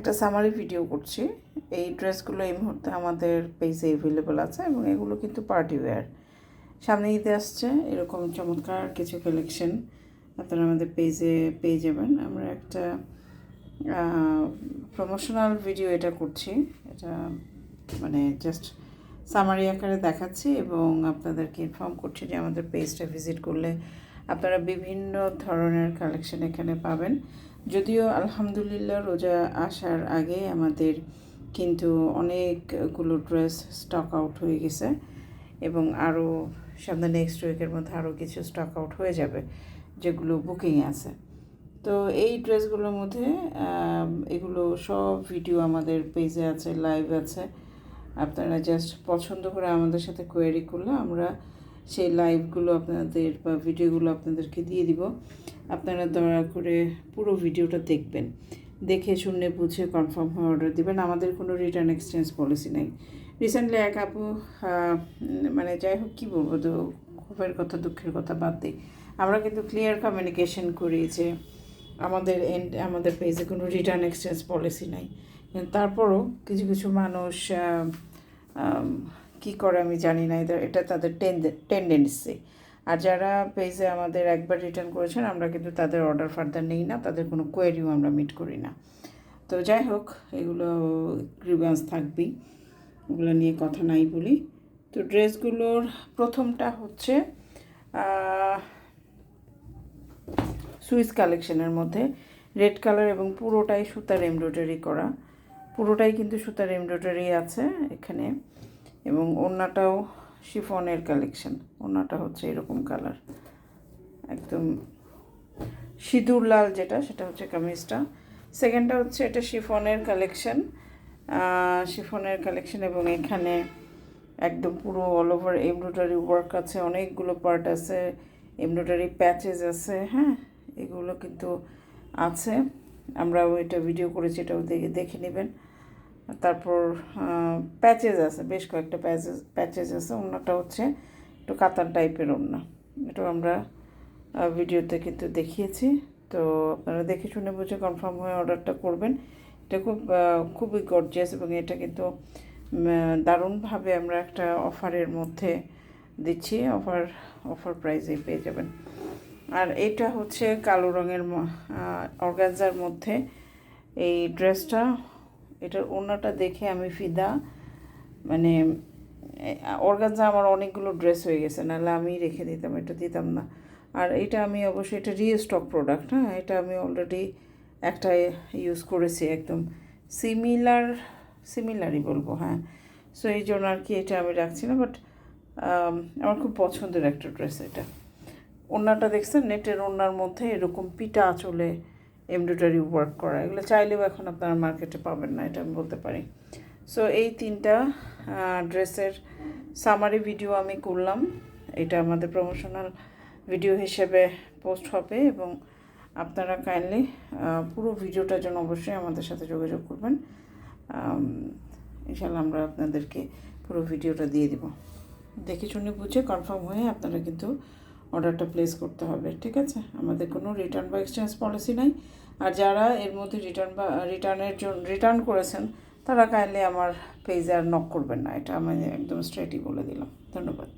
একটা summary video করছি। এই ড্রেসগুলো এই মুহূর্তে আমাদের পেজে অ্যাভেলেবেল আছে এবং এগুলো কিন্তু পার্টি ওয়্যার সামনে ঈদে আসছে, এরকম চমৎকার কিছু কালেকশন আপনারা আমাদের পেজে পেয়ে যাবেন। আমরা একটা প্রমোশনাল ভিডিও এটা করছি। এটা মানে জাস্ট সামারি আকারে দেখাচ্ছি এবং আপনাদেরকে ইনফর্ম করছি যে আমাদের পেজটা ভিজিট করলে আপনারা বিভিন্ন ধরনের কালেকশন এখানে পাবেন। যদিও আলহামদুলিল্লাহ রোজা আসার আগে আমাদের কিন্তু অনেকগুলো ড্রেস স্টক আউট হয়ে গেছে এবং আরও সামনে নেক্সট উইকের মধ্যে আরও কিছু স্টক আউট হয়ে যাবে যেগুলো বুকিং আছে। তো এই ড্রেসগুলোর মধ্যে এগুলো সব ভিডিও আমাদের পেজে আছে লাইভ আছে। আপনারা জাস্ট পছন্দ করে আমাদের সাথে কোয়েরি করলে আমরা সেই লাইভগুলো আপনাদের বা ভিডিওগুলো আপনাদেরকে দিয়ে দিব। আপনারা দয়া করে পুরো ভিডিওটা দেখবেন। দেখে শুনে, বুঝে কনফার্ম হয়ে অর্ডার দিবেন। আমাদের কোনো রিটার্ন এক্সচেঞ্জ পলিসি নেই। রিসেন্টলি এক আপু মানে যাই হোক, কী বলব, তো ক্ষোভের কথা, দুঃখের কথা বাদ দিই। আমরা কিন্তু ক্লিয়ার কমিউনিকেশন করি যে আমাদের এন্ড আমাদের পেজে কোনো রিটার্ন এক্সচেঞ্জ পলিসি নাই। তারপরও কিছু কিছু মানুষ কি করে আমি জানি না এটা এটা তাদের টেন্ডেন্সি আর যারা পেজে আমাদের একবার রিটার্ন করেছেন, আমরা কিন্তু তাদের অর্ডার ফার্দার নেই না, তাদের কোনো কোয়েরিও আমরা মিট করি না। তো যাই হোক, এগুলো গ্রিভেন্স থাকবেই। ওগুলো নিয়ে কথা নাই বলি। তো ড্রেসগুলোর প্রথমটা হচ্ছে সুইস কালেকশনের মধ্যে। রেড কালার এবং পুরোটাই সুতার এমব্রয়ডারি করা। পুরোটাই কিন্তু সুতার এমব্রয়ডারি আছে এখানে। এবং ওড়নাটাও শিফনের কালেকশন ওড়নাটা হচ্ছে এরকম কালার একদম সিঁদুর লাল যেটা, সেটা হচ্ছে কামিজটা। সেকেন্ডটা হচ্ছে এটা শিফনের কালেকশন শিফনের কালেকশন এবং এখানে একদম পুরো অল ওভার এমব্রয়ডারি ওয়ার্ক আছে, অনেকগুলো পার্ট আছে এমব্রয়ডারি প্যাচেস আছে হ্যাঁ? এগুলো কিন্তু আছে। আমরাও এটা ভিডিও করেছি, এটাও দেখে দেখে নেবেন। তারপর প্যাচেস আছে, বেশ কয়েকটা প্যাচেস প্যাচেস আছে। অন্যটা হচ্ছে একটু কাতার টাইপের অন্য এটা আমরা ভিডিওতে কিন্তু দেখিয়েছি। তো আপনারা দেখে শুনে বুঝে কনফার্ম হয়ে অর্ডারটা করবেন। এটা খুব খুবই গর্জিয়াস এবং এটা কিন্তু দারুণভাবে আমরা একটা অফারের মধ্যে দিচ্ছি। অফার অফার প্রাইসে পেয়ে যাবেন। আর এটা হচ্ছে কালো রঙের অর্গানজার মধ্যে এই ড্রেসটা এটার ওড়নাটা দেখে আমি ফিদা মানে অর্গানজা আমার অনেকগুলো ড্রেস হয়ে গেছে, নাহলে আমি রেখে দিতাম, এটা দিতাম না। আর এটা আমি অবশ্যই, এটা রিস্টক প্রোডাক্ট হ্যাঁ? এটা আমি অলরেডি একটা ইউজ করেছি একদম সিমিলার সিমিলারই বলব হ্যাঁ? সো এই জন্য আর কি এটা আমি রাখছি না বাট আমার খুব পছন্দের একটা ড্রেস এটা। ওড়নাটা দেখছেন, নেটের ওড়নার মধ্যে এরকম পিটা চলে এমব্রয়ডারি ওয়ার্ক করা। এগুলো চাইলেও এখন আপনারা মার্কেটে পাবেন না, এটা আমি বলতে পারি। সো এই তিনটা ড্রেসের সামারি ভিডিও আমি করলাম। এটা আমাদের প্রমোশনাল ভিডিও হিসেবে পোস্ট হবে এবং আপনারা কাইন্ডলি পুরো ভিডিওটার জন্য অবশ্যই আমাদের সাথে যোগাযোগ করবেন। ইনশাল্লাহ আমরা আপনাদেরকে পুরো ভিডিওটা দিয়ে দিব। দেখে শুনে বুঝে কনফার্ম হয়ে আপনারা কিন্তু অর্ডারটা প্লেস করতে হবে, ঠিক আছে? আমাদের কোনো রিটার্ন বা এক্সচেঞ্জ পলিসি নাই। আর যারা এর মধ্যে রিটার্ন বা রিটার্নের জন্য রিটার্ন করেছেন, তারা কাইন্ডলি আমার পেজে আর নক করবেন না। এটা আমি একদম স্ট্রেটই বলে দিলাম। ধন্যবাদ।